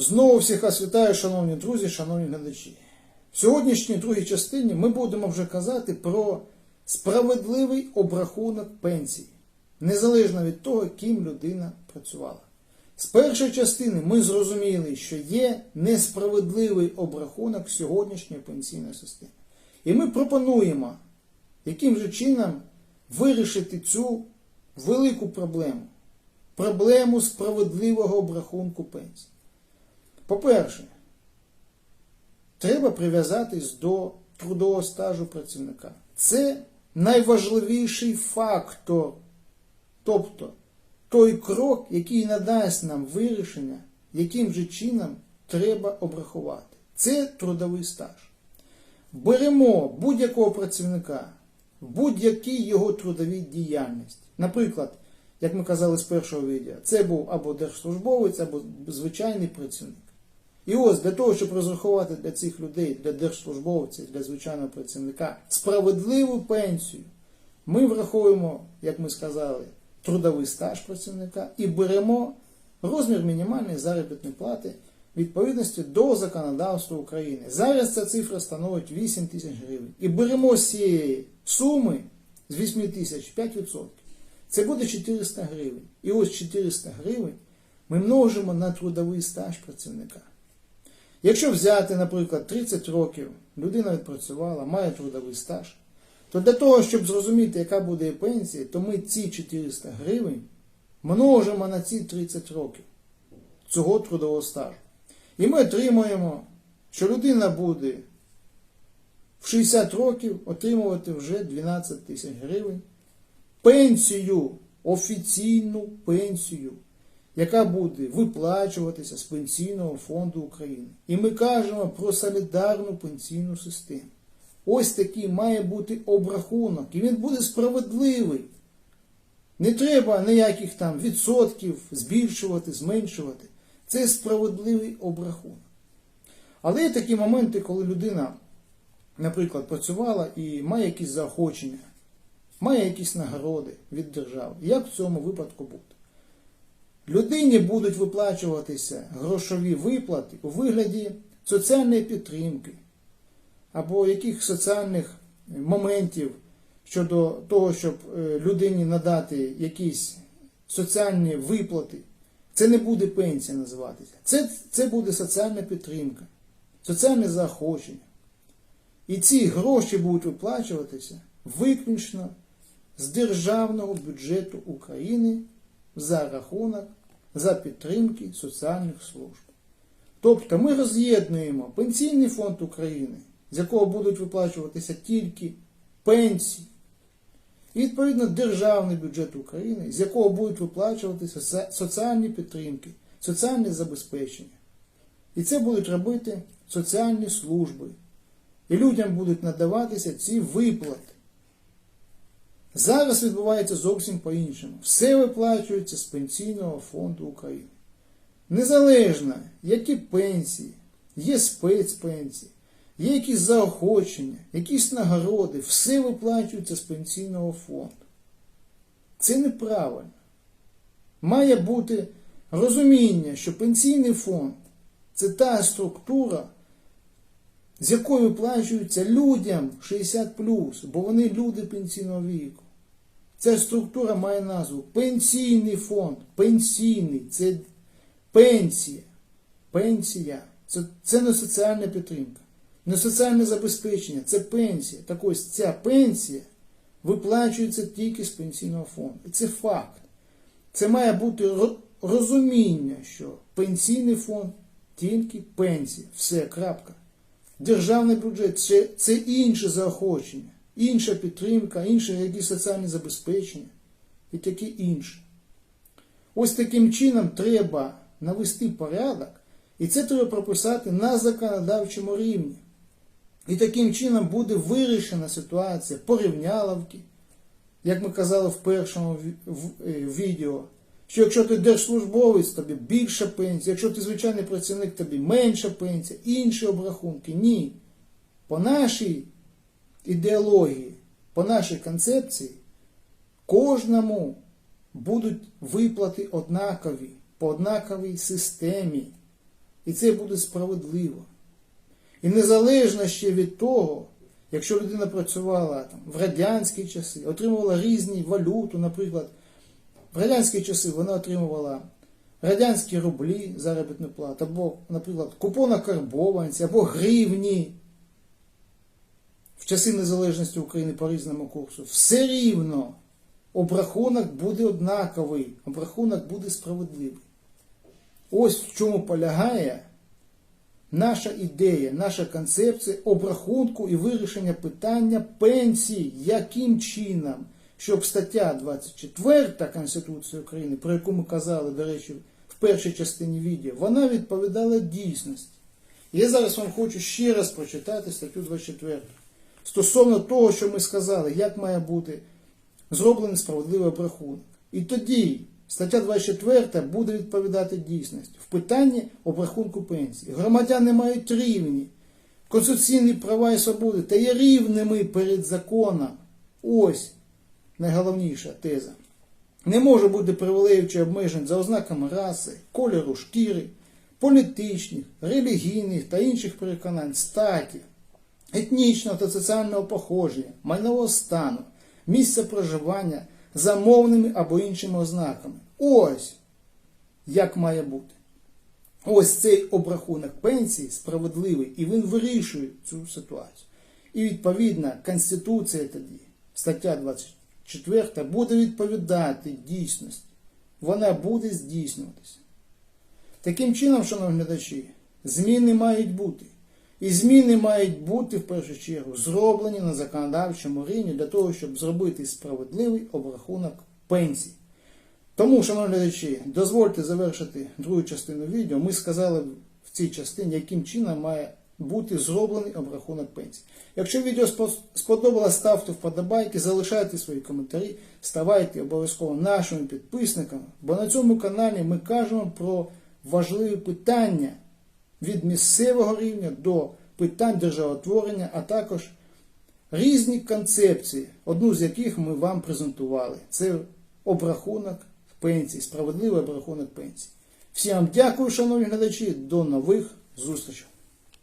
Знову всіх вас вітаю, шановні друзі, шановні глядачі. В сьогоднішній другій частині ми будемо вже казати про справедливий обрахунок пенсії, незалежно від того, ким людина працювала. З першої частини ми зрозуміли, що є несправедливий обрахунок сьогоднішньої пенсійної системи. І ми пропонуємо, яким же чином вирішити цю велику проблему проблему справедливого обрахунку пенсії. По-перше, треба прив'язатись до трудового стажу працівника. Це найважливіший фактор, тобто той крок, який надасть нам вирішення, яким же чином треба обрахувати. Це трудовий стаж. Беремо будь-якого працівника, будь-якій його трудовій діяльності. Наприклад, як ми казали з першого відео, це був або держслужбовець, або звичайний працівник. І ось для того, щоб розрахувати для цих людей, для держслужбовців, для звичайного працівника справедливу пенсію, ми враховуємо, як ми сказали, трудовий стаж працівника і беремо розмір мінімальної заробітної плати відповідності до законодавства України. Зараз ця цифра становить 8 тисяч гривень. І беремо з цієї суми з 8 тисяч 5%. Це буде 400 гривень. І ось 400 гривень ми множимо на трудовий стаж працівника. Якщо взяти, наприклад, 30 років, людина відпрацювала, має трудовий стаж, то для того, щоб зрозуміти, яка буде пенсія, то ми ці 400 гривень множимо на ці 30 років цього трудового стажу. І ми отримуємо, що людина буде в 60 років отримувати вже 12 тисяч гривень пенсію, офіційну пенсію, яка буде виплачуватися з Пенсійного фонду України. І ми кажемо про солідарну пенсійну систему. Ось такий має бути обрахунок, і він буде справедливий. Не треба ніяких там відсотків збільшувати, зменшувати. Це справедливий обрахунок. Але є такі моменти, коли людина, наприклад, працювала і має якісь заохочення, має якісь нагороди від держави. Як в цьому випадку бути? Людині будуть виплачуватися грошові виплати у вигляді соціальної підтримки або яких соціальних моментів щодо того, щоб е, людині надати якісь соціальні виплати. Це не буде пенсія називатися. Це, це буде соціальна підтримка, соціальне заохочення. І ці гроші будуть виплачуватися виключно з державного бюджету України за рахунок за підтримки соціальних служб. Тобто ми роз'єднуємо Пенсійний фонд України, з якого будуть виплачуватися тільки пенсії, і відповідно державний бюджет України, з якого будуть виплачуватися соціальні підтримки, соціальне забезпечення. І це будуть робити соціальні служби. І людям будуть надаватися ці виплати. Зараз відбувається зовсім по-іншому. Все виплачується з Пенсійного фонду України. Незалежно, які пенсії, є спецпенсії, є якісь заохочення, якісь нагороди, все виплачується з пенсійного фонду. Це неправильно. Має бути розуміння, що пенсійний фонд це та структура, з якою виплачуються людям 60, бо вони люди пенсійного віку. Ця структура має назву Пенсійний фонд. Пенсійний це пенсія. Пенсія. Це, це не соціальна підтримка, не соціальне забезпечення, це пенсія. Так ось ця пенсія виплачується тільки з пенсійного фонду. І це факт. Це має бути розуміння, що пенсійний фонд тільки пенсія. Все, крапка. Державний бюджет це, це інше заохочення, інша підтримка, інше якісь соціальні забезпечення і таке інше. Ось таким чином треба навести порядок, і це треба прописати на законодавчому рівні. І таким чином буде вирішена ситуація порівняловки, як ми казали в першому відео, що якщо ти держслужбовець, тобі більша пенсія, якщо ти звичайний працівник, тобі менша пенсія, інші обрахунки. Ні. По нашій ідеології, по нашій концепції, кожному будуть виплати однакові, по однаковій системі. І це буде справедливо. І незалежно ще від того, якщо людина працювала там, в радянські часи, отримувала різні валюту, наприклад, в радянські часи вона отримувала радянські рублі заробітну плату, або, наприклад, купона карбованці, або гривні часи незалежності України по різному курсу. Все рівно обрахунок буде однаковий, обрахунок буде справедливий. Ось в чому полягає наша ідея, наша концепція обрахунку і вирішення питання пенсій, яким чином, щоб стаття 24 Конституції України, про яку ми казали, до речі, в першій частині відео, вона відповідала дійсності. Я зараз вам хочу ще раз прочитати статтю 24. Стосовно того, що ми сказали, як має бути зроблений справедливий обрахунок. І тоді стаття 24 буде відповідати дійсності в питанні обрахунку пенсії. Громадяни мають рівні конституційні права і свободи та є рівними перед законом. Ось найголовніша теза. Не може бути привілеїв чи обмежень за ознаками раси, кольору шкіри, політичних, релігійних та інших переконань, статі, етнічного та соціального походження, майнового стану, місця проживання за мовними або іншими ознаками. Ось як має бути. Ось цей обрахунок пенсії справедливий, і він вирішує цю ситуацію. І відповідно Конституція тоді, стаття 24, буде відповідати дійсності. Вона буде здійснюватися. Таким чином, шановні глядачі, зміни мають бути. І зміни мають бути в першу чергу зроблені на законодавчому рівні для того, щоб зробити справедливий обрахунок пенсій. Тому, шановні глядачі, дозвольте завершити другу частину відео. Ми сказали в цій частині, яким чином має бути зроблений обрахунок пенсій. Якщо відео сподобалось, ставте вподобайки, залишайте свої коментарі, ставайте обов'язково нашими підписниками, бо на цьому каналі ми кажемо про важливі питання від місцевого рівня до питань державотворення, а також різні концепції, одну з яких ми вам презентували. Це обрахунок пенсій, справедливий обрахунок пенсій. Всім дякую, шановні глядачі, до нових зустрічей.